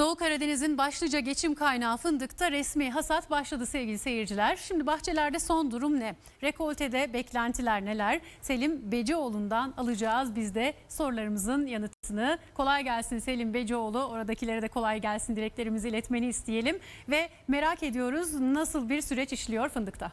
Doğu Karadeniz'in başlıca geçim kaynağı fındıkta resmi hasat başladı sevgili seyirciler. Şimdi bahçelerde son durum ne? Rekoltede beklentiler neler? Selim Becioğlu'ndan alacağız biz de sorularımızın yanıtını. Kolay gelsin Selim Becioğlu. Oradakilere de kolay gelsin dileklerimizi iletmeni isteyelim. Ve merak ediyoruz nasıl bir süreç işliyor fındıkta?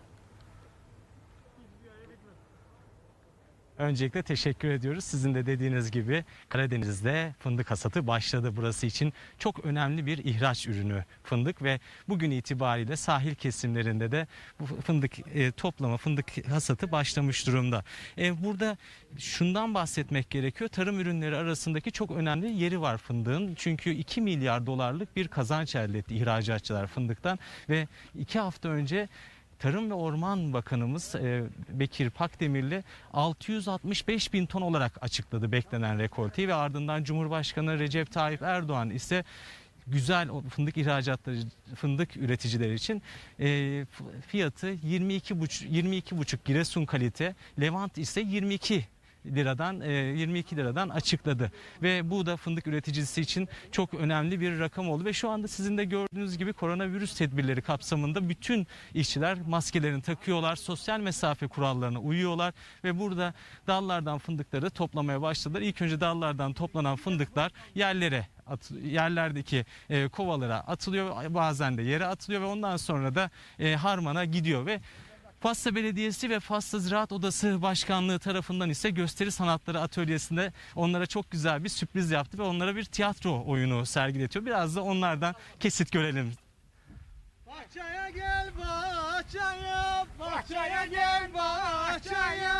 Öncelikle teşekkür ediyoruz. Sizin de dediğiniz gibi Karadeniz'de fındık hasatı başladı. Burası için çok önemli bir ihraç ürünü fındık ve bugün itibariyle sahil kesimlerinde de bu fındık e, toplama, fındık hasatı başlamış durumda. E, burada şundan bahsetmek gerekiyor. Tarım ürünleri arasındaki çok önemli yeri var fındığın. Çünkü 2 milyar dolarlık bir kazanç elde etti ihracatçılar fındıktan ve 2 hafta önce Tarım ve Orman Bakanımız e, Bekir Pakdemirli 665 bin ton olarak açıkladı beklenen rekolteyi ve ardından Cumhurbaşkanı Recep Tayyip Erdoğan ise güzel fındık ihracatları fındık üreticileri için e, fiyatı 22,5 22,5 Giresun kalite Levant ise 22 liradan e, 22 liradan açıkladı. Ve bu da fındık üreticisi için çok önemli bir rakam oldu. Ve şu anda sizin de gördüğünüz gibi koronavirüs tedbirleri kapsamında bütün işçiler maskelerini takıyorlar, sosyal mesafe kurallarına uyuyorlar. Ve burada dallardan fındıkları toplamaya başladılar. İlk önce dallardan toplanan fındıklar yerlere yerlerdeki e, kovalara atılıyor bazen de yere atılıyor ve ondan sonra da e, harmana gidiyor. Ve Fasla Belediyesi ve Fasla Ziraat Odası Başkanlığı tarafından ise gösteri sanatları atölyesinde onlara çok güzel bir sürpriz yaptı ve onlara bir tiyatro oyunu sergiletiyor. Biraz da onlardan kesit görelim. Bahçeye gel bahçeye, bahçeye gel bahçeye.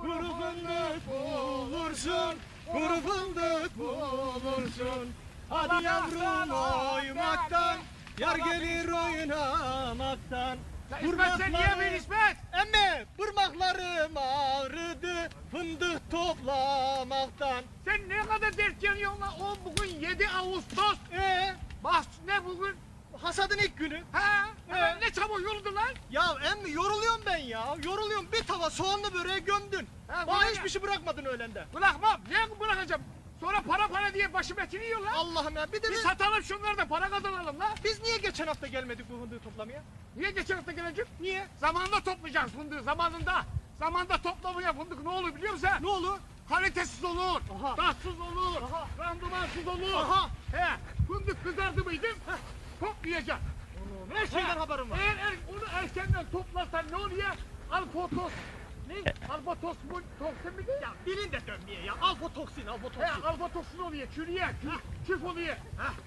Kuru fındık bulursun, kuru fındık bulursun. Hadi yavrum oymaktan, yar gelir oynamaktan. İsmet sen niye beni İsmet? Emme, pırmaklarım ağrıdı, fındık toplamaktan. Sen ne kadar dert yanıyorsun lan? O bugün 7 Ağustos. Ee, Bak ne bugün? hasadın ilk günü. Ha? Ee? Ne çabuk yoldu lan? Ya emmi yoruluyorum ben ya, yoruluyorum. Bir tava soğanlı böreğe gömdün. Ha, bana hiçbir şey bırakmadın öğlende. Bırakmam. Niye bırakacağım? Sonra para para diye başım etini yiyor lan. Allah'ım ya bir de biz, satalım şunları da para kazanalım lan. biz niye geçen hafta gelmedik bu fındığı toplamaya? Niye geçen hafta gelecek? Niye? Zamanında toplayacağız fındığı zamanında. Zamanda toplamaya fındık ne olur biliyor musun? Ne olur? Kalitesiz olur, Aha. tatsız olur, Aha. randımansız olur. Aha. He, fındık kızardı mıydı? Toplayacağız. Her şeyden haberim var. Eğer er, onu erkenden toplarsan ne oluyor? Alfotos. Ne? Alfotos mu? Toksin mi? Ya, Dilin de dönmeye ya. Alfotoksin, he, alfotoksin. alfotoksin oluyor, çürüyor, kü- küf oluyor.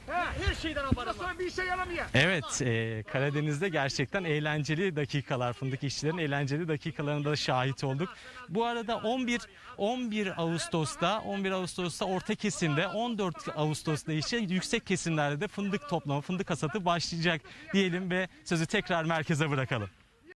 He, Her şeyden haberim var. sonra bir işe yaramıyor. Evet, e, Karadeniz'de gerçekten eğlenceli dakikalar, fındık işçilerin eğlenceli dakikalarına da şahit olduk. Bu arada 11 11 Ağustos'ta 11 Ağustos'ta orta kesimde, 14 Ağustos'ta ise yüksek kesimlerde de fındık toplama, fındık hasatı başlayacak diyelim ve sözü tekrar merkeze bırakalım.